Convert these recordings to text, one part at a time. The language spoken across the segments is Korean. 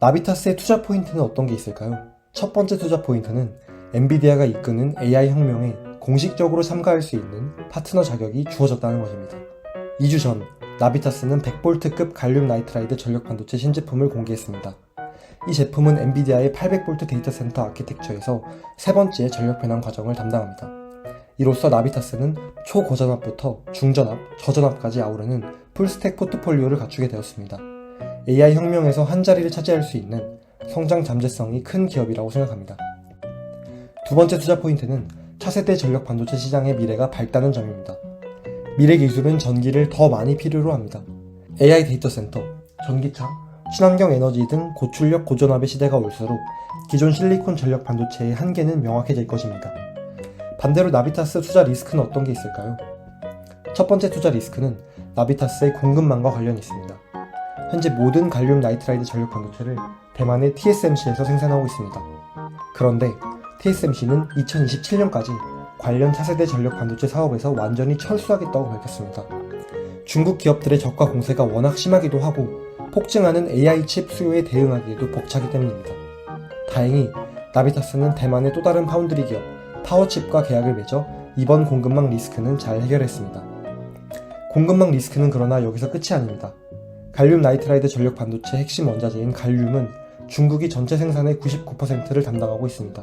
나비타스의 투자 포인트는 어떤 게 있을까요? 첫 번째 투자 포인트는 엔비디아가 이끄는 AI 혁명에 공식적으로 참가할 수 있는 파트너 자격이 주어졌다는 것입니다. 2주 전, 나비타스는 100V급 갈륨 나이트라이드 전력 반도체 신제품을 공개했습니다. 이 제품은 엔비디아의 800V 데이터 센터 아키텍처에서 세 번째 전력 변환 과정을 담당합니다. 이로써 나비타스는 초고전압부터 중전압, 저전압까지 아우르는 풀스택 포트폴리오를 갖추게 되었습니다. AI 혁명에서 한 자리를 차지할 수 있는 성장 잠재성이 큰 기업이라고 생각합니다. 두 번째 투자 포인트는 차세대 전력 반도체 시장의 미래가 밝다는 점입니다. 미래 기술은 전기를 더 많이 필요로 합니다. AI 데이터 센터, 전기차, 친환경 에너지 등 고출력 고전압의 시대가 올수록 기존 실리콘 전력 반도체의 한계는 명확해질 것입니다. 반대로 나비타스 투자 리스크는 어떤 게 있을까요? 첫 번째 투자 리스크는 나비타스의 공급망과 관련이 있습니다. 현재 모든 갈륨 나이트라이드 전력 반도체를 대만의 TSMC에서 생산하고 있습니다. 그런데 TSMC는 2027년까지 관련 차세대 전력 반도체 사업에서 완전히 철수하겠다고 밝혔습니다. 중국 기업들의 저가 공세가 워낙 심하기도 하고 폭증하는 AI 칩 수요에 대응하기에도 벅차기 때문입니다. 다행히 나비타스는 대만의 또 다른 파운드리 기업 파워칩과 계약을 맺어 이번 공급망 리스크는 잘 해결했습니다. 공급망 리스크는 그러나 여기서 끝이 아닙니다. 갈륨 나이트라이드 전력 반도체 핵심 원자재인 갈륨은 중국이 전체 생산의 99%를 담당하고 있습니다.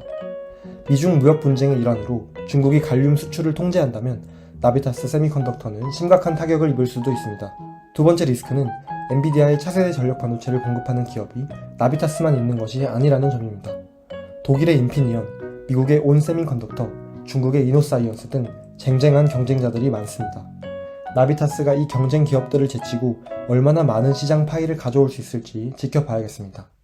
미중 무역 분쟁의 일환으로 중국이 갈륨 수출을 통제한다면 나비타스 세미컨덕터는 심각한 타격을 입을 수도 있습니다. 두 번째 리스크는 엔비디아의 차세대 전력 반도체를 공급하는 기업이 나비타스만 있는 것이 아니라는 점입니다. 독일의 인피니언, 미국의 온세미컨덕터, 중국의 이노사이언스 등 쟁쟁한 경쟁자들이 많습니다. 나비타스가 이 경쟁 기업들을 제치고 얼마나 많은 시장 파이를 가져올 수 있을지 지켜봐야겠습니다.